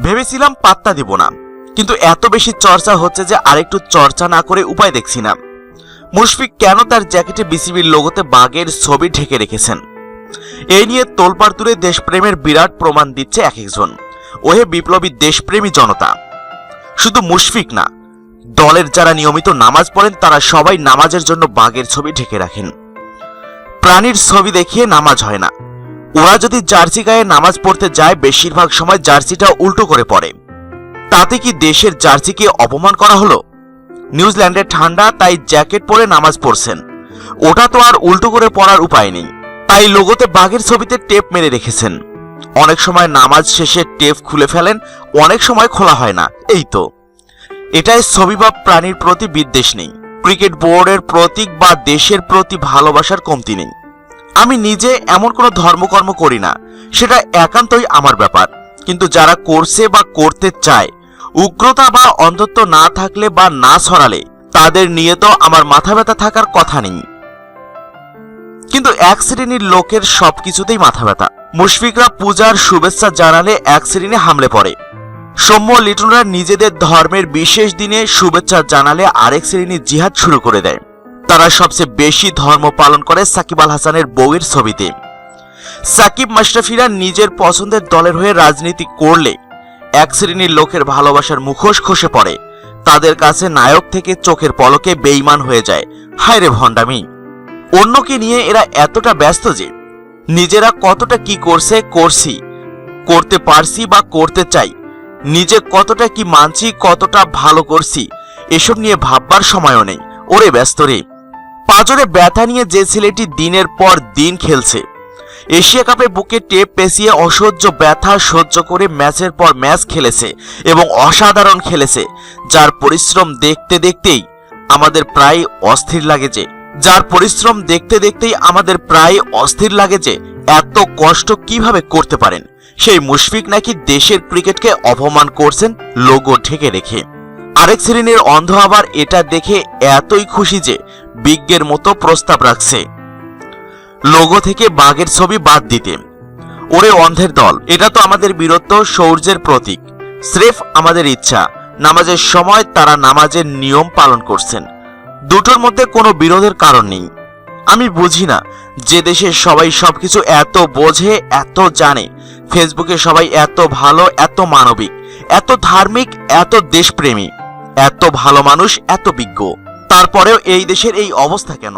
ভেবেছিলাম পাত্তা দিব না। কিন্তু এত বেশি চর্চা হচ্ছে যে আরেকটু চর্চা না করে উপায় দেখছি না। মুশফিক কেন তার জ্যাকেটে বিসিবির লোগোতে বাঘের ছবি ঢেকে রেখেছেন? এই নিয়ে তোলপাড় তুলে দেশপ্রেমের বিরাট প্রমাণ দিচ্ছে এক একজন ওহে বিপ্লবী দেশপ্রেমী জনতা। শুধু মুশফিক না, দলের যারা নিয়মিত নামাজ পড়েন তারা সবাই নামাজের জন্য বাঘের ছবি ঢেকে রাখেন। প্রাণীর ছবি দেখিয়ে নামাজ হয় না। ওরা যদি জার্সি গায়ে নামাজ পড়তে যায়, বেশিরভাগ সময় জার্সিটা উল্টো করে পড়ে। তাতে কি দেশের জার্সিকে অপমান করা হলো? নিউজিল্যান্ডে ঠান্ডা, তাই জ্যাকেট পরে নামাজ পড়ছেন। ওটা তো আর উল্টো করে পড়ার উপায় নেই। তাই লোগোতে বাঘের ছবিতে টেপ মেরে রেখেছেন। অনেক সময় নামাজ শেষে টেপ খুলে ফেলেন, অনেক সময় খোলা হয় না, এই তো। এটাই ছবি বা প্রাণীর প্রতি বিদ্বেষ নেই। ক্রিকেট বোর্ডের প্রতীক বা দেশের প্রতি ভালোবাসার কমতি নেই। আমি নিজে এমন কোনো ধর্মকর্ম করি না। সেটা একান্তই আমার ব্যাপার। কিন্তু যারা করছে বা করতে চায়, উগ্রতা বা অন্ধত্ব না থাকলে বা না ছড়ালে তাদের নিয়ে তো আমার মাথা ব্যথা থাকার কথা নেই। কিন্তু এক শ্রেণির লোকের সবকিছুতেই মাথা ব্যথা। মুশফিকরা পূজার শুভেচ্ছা জানালে এক শ্রেণি হামলে পড়ে। সৌম্য লিটনরা নিজেদের ধর্মের বিশেষ দিনে শুভেচ্ছা জানালে আরেক শ্রেণি জিহাদ শুরু করে দেয়। তারা সবচেয়ে বেশি ধর্ম পালন করে সাকিব আল হাসানের বউয়ের ছবিতে। সাকিব মাশরাফিরা নিজের পছন্দের দলের হয়ে রাজনীতি করলে এক শ্রেণির লোকের ভালোবাসার মুখোশ খসে পড়ে। তাদের কাছে নায়ক থেকে চোখের পলকে বেইমান হয়ে যায়। হায় রে ভণ্ডামি। অন্যকে নিয়ে এরা এতটা ব্যস্ত যে নিজেরা কতটা কি করছে, করছি, করতে পারছি বা করতে চাই, নিজে কতটা কি মানছি, কতটা ভালো করছি, এসব নিয়ে ভাববার সময়ও নেই। ওরে ব্যস্ত রে। পাঁচরে ব্যথা নিয়ে যে ছেলেটি দিনের পর দিন খেলছে। এশিয়া কাপে বুকে টেপ পেঁচিয়ে অসহ্য ব্যথা সহ্য করে ম্যাচের পর ম্যাচ খেলেছে এবং অসাধারণ খেলেছে, যার পরিশ্রম দেখতে দেখতেই আমাদের প্রায় অস্থির লাগে যে, যার পরিশ্রম দেখতে দেখতেই আমাদের প্রায় অস্থির লাগে যে, এত কষ্ট কীভাবে করতে পারেন? সেই মুশফিক নাকি দেশের ক্রিকেটকে অপমান করছেন লোগো ঢেকে রেখে। আরেক শ্রেণির অন্ধ আবার এটা দেখে এতই খুশি যে বিজ্ঞের মতো প্রস্তাব রাখছে। লোগো থেকে বাঘের ছবি বাদ দিতে। ওরে অন্ধের দল, এটা তো আমাদের বীরত্ব, শৌর্যের প্রতীক। স্রেফ আমাদের ইচ্ছা, নামাজের সময় তারা নামাজের নিয়ম পালন করছেন। দুটোর মধ্যে কোনো বিরোধের কারণ নেই। আমি বুঝি না যে দেশে সবাই সবকিছু এত বোঝে, এত জানে, ফেসবুকে সবাই এত ভালো, এত মানবিক, এত ধার্মিক, এত দেশপ্রেমী, এত ভালো মানুষ, এত বিজ্ঞ। তারপরেও এই দেশের এই অবস্থা কেন?